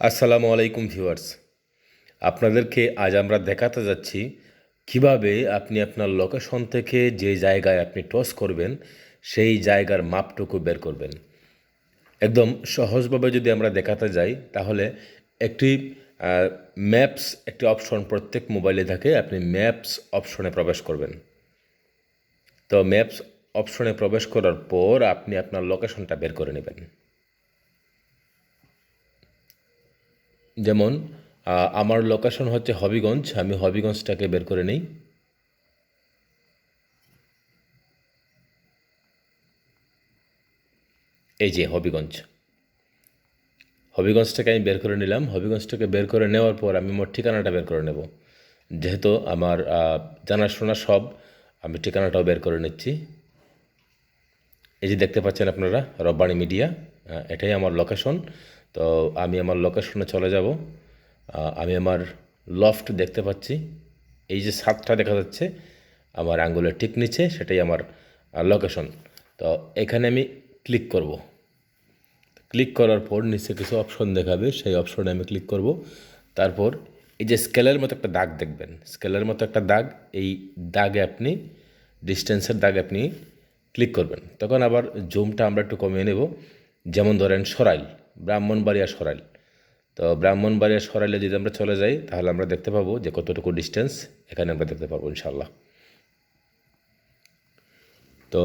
আসসালামু আলাইকুম ভিউয়ার্স। আপনাদেরকে আজ আমরা দেখাতে যাচ্ছি কীভাবে আপনি আপনার লোকেশন থেকে যে জায়গায় আপনি টস করবেন, সেই জায়গার মাপটুকু বের করবেন। একদম সহজভাবে যদি আমরা দেখাতে যাই, তাহলে একটি ম্যাপস একটি অপশন প্রত্যেক মোবাইলে থাকে, আপনি ম্যাপস অপশনে প্রবেশ করবেন। তো ম্যাপস অপশনে প্রবেশ করার পর আপনি আপনার লোকেশনটা বের করে নেবেন। যেমন আমার লোকেশন হচ্ছে হবিগঞ্জ, আমি হবিগঞ্জটাকে বের করে নিই। এই যে হবিগঞ্জ। হবিগঞ্জটাকে আমি বের করে নিলাম। হবিগঞ্জটাকে বের করে নেওয়ার পর আমি আমার ঠিকানাটা বের করে নেব। যেহেতু আমার জানাশোনা সব, আমি ঠিকানাটাও বের করে নিচ্ছি। এই যে দেখতে পাচ্ছেন আপনারা, রব্বানি মিডিয়া এটাই আমার লোকেশন তো আমি আমার লোকেশনে চলে যাব। আমি আমার লফট দেখতে পাচ্ছি। এই যে ছাদটা দেখা যাচ্ছে, আমার আঙ্গুলের ঠিক নিচে, সেটাই আমার লোকেশন তো এখানে আমি ক্লিক করব। ক্লিক করার পর নিচে কিছু অপশন দেখাবে, সেই অপশনে আমি ক্লিক করব। তারপর এই যে স্কেলের মতো একটা দাগ দেখবেন। স্কেলের মতো একটা দাগ, এই দাগে আপনি ডিস্টেন্সের দাগে আপনি ক্লিক করবেন। তখন আবার জুমটা আমরা একটু কমিয়ে নেব। যেমন ধরেন সরাইল। ব্রাহ্মণবাড়িয়া সরাইল। তো ব্রাহ্মণবাড়িয়া সরাইলে যদি আমরা চলে যাই, তাহলে আমরা দেখতে পাবো যে কতটুকু ডিস্টেন্স এখানে আমরা দেখতে পাবো ইনশাল্লাহ তো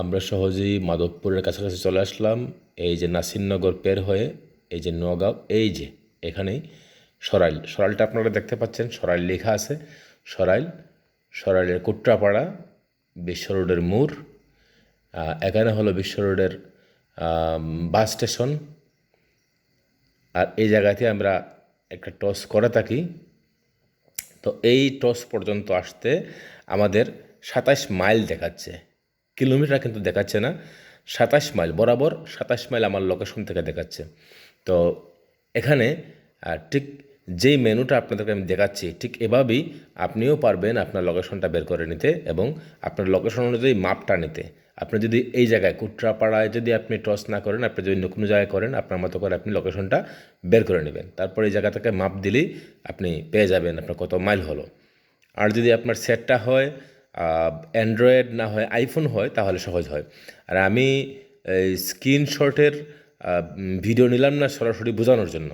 আমরা সহজেই মাধবপুরের কাছাকাছি চলে আসলাম। এই যে নাসিরনগর পের হয়ে, এই যে নগাঁও, এই যে এখানেই সরাইল। সরাইলটা আপনারা দেখতে পাচ্ছেন, সরাইল লেখা আছে, সরাইল, সরাইলের কুট্রাপাড়া, বিশ্ব রোডের মোড় এখানে হলো বিশ্ব রোডের বাস স্টেশন আর এই জায়গাতে আমরা একটা টস করে থাকি। তো এই টস পর্যন্ত আসতে আমাদের সাতাশ মাইল দেখাচ্ছে। কিলোমিটার কিন্তু দেখাচ্ছে না, সাতাশ মাইল, বরাবর সাতাশ মাইল আমার লোকেশন থেকে দেখাচ্ছে। তো এখানে ঠিক যেই মেনুটা আপনাদেরকে আমি দেখাচ্ছি, ঠিক এভাবেই আপনিও পারবেন আপনার লোকেশনটা বের করে নিতে এবং আপনার লোকেশন অনুযায়ী মাপটা নিতে। আপনি যদি এই জায়গায়, কুট্রাপাড়ায় যদি আপনি টস না করেন, আপনি যদি কোনো জায়গায় করেন, আপনার মতো করে আপনি লোকেশনটা বের করে নেবেন। তারপর এই জায়গা থেকে মাপ দিলেই আপনি পেয়ে যাবেন আপনার কত মাইল হলো। আর যদি আপনার সেটটা হয় অ্যান্ড্রয়েড না হয় আইফোন হয়, তাহলে সহজ হয়। আর আমি এই স্ক্রিনশটের ভিডিও নিলাম না সরাসরি বোঝানোর জন্য।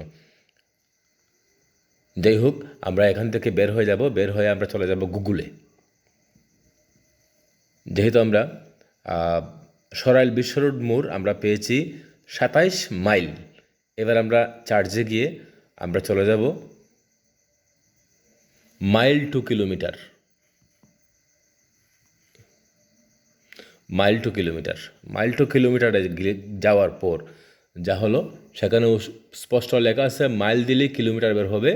যাই হোক, আমরা এখান থেকে বের হয়ে যাব, বের হয়ে আমরা চলে যাব গুগলে। যেহেতু আমরা সরাইল বিশ্ব রোড মোড় আমরা পেয়েছি সাতাইশ মাইল। এবার আমরা চার্জে গিয়ে আমরা চলে যাব mile to kilometre. Mile to kilometre. Mile to কিলোমিটারে যাওয়ার পর যা হলো, সেখানে স্পষ্ট লেখা আছে, মাইল দিলেই কিলোমিটার বের হবে।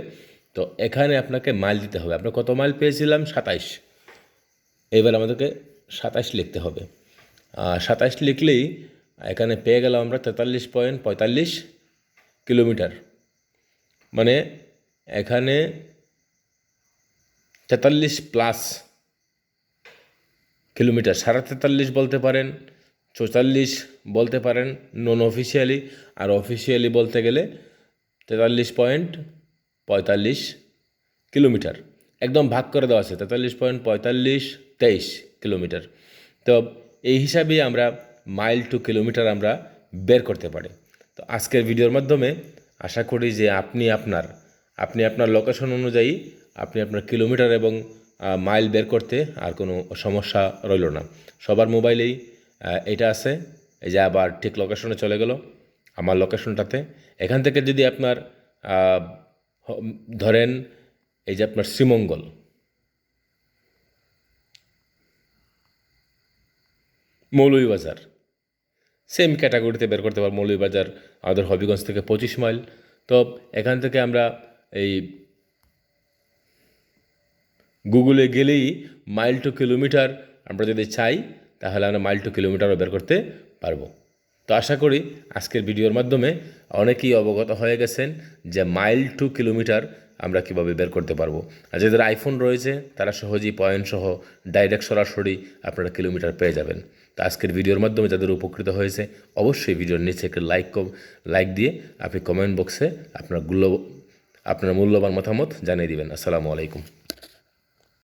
তো এখানে আপনাকে মাইল দিতে হবে। আমরা কত মাইল পেয়েছিলাম? সাতাইশ। এবার আমাদেরকে সাতাইশ লিখতে হবে। সাতাইশ লিখলেই এখানে পেয়ে গেলাম আমরা তেতাল্লিশ পয়েন্ট পঁয়তাল্লিশ কিলোমিটার। মানে এখানে তেতাল্লিশ প্লাস কিলোমিটার। সাড়ে তেতাল্লিশ বলতে পারেন চৌতাল্লিশ বলতে পারেন, নন অফিসিয়ালি। আর অফিসিয়ালি বলতে গেলে তেতাল্লিশ পয়েন্ট পঁয়তাল্লিশ কিলোমিটার। একদম ভাগ করে দেওয়া আছে, তেতাল্লিশ পয়েন্ট পঁয়তাল্লিশ তেইশ কিলোমিটার। তো এই হিসাবেই আমরা মাইল টু কিলোমিটার আমরা বের করতে পারি। তো আজকের ভিডিওর মাধ্যমে আশা করি যে আপনি আপনার আপনি আপনার লোকেশন অনুযায়ী আপনি আপনার কিলোমিটার এবং মাইল বের করতে আর কোনো সমস্যা রইল না। সবার মোবাইলেই এটা আছে। এই যে আবার ঠিক লোকেশনে চলে গেল, আমার লোকেশনটাতে এখান থেকে যদি আপনার ধরেন এই যে আপনার শ্রীমঙ্গল। মৌলভীবাজার। সেম ক্যাটাগরিতে বের করতে পারব, মৌলভীবাজার আমাদের হবিগঞ্জ থেকে পঁচিশ মাইল। তো এখান থেকে আমরা এই গুগলে গেলেই মাইল টু কিলোমিটার আমরা যদি চাই, তাহলে আমরা মাইল টু কিলোমিটারও বের করতে পারব। তো আশা করি আজকের ভিডিওর মাধ্যমে অনেকেই অবগত হয়ে গেছেন যে মাইল টু কিলোমিটার আমরা কীভাবে বের করতে পারব। আর যাদের আইফোন রয়েছে, তারা সহজেই পয়েন্ট সহ ডাইরেক্ট সরাসরি আপনারা কিলোমিটার পেয়ে যাবেন। তো আজকের ভিডিওর মাধ্যমে যাদের উপকৃত হয়েছে, অবশ্যই ভিডিওর নিচে একটা লাইক লাইক দিয়ে আপনি কমেন্ট বক্সে আপনারগুলো আপনার মূল্যবান মতামত জানিয়ে দিবেন। আসসালামু আলাইকুম।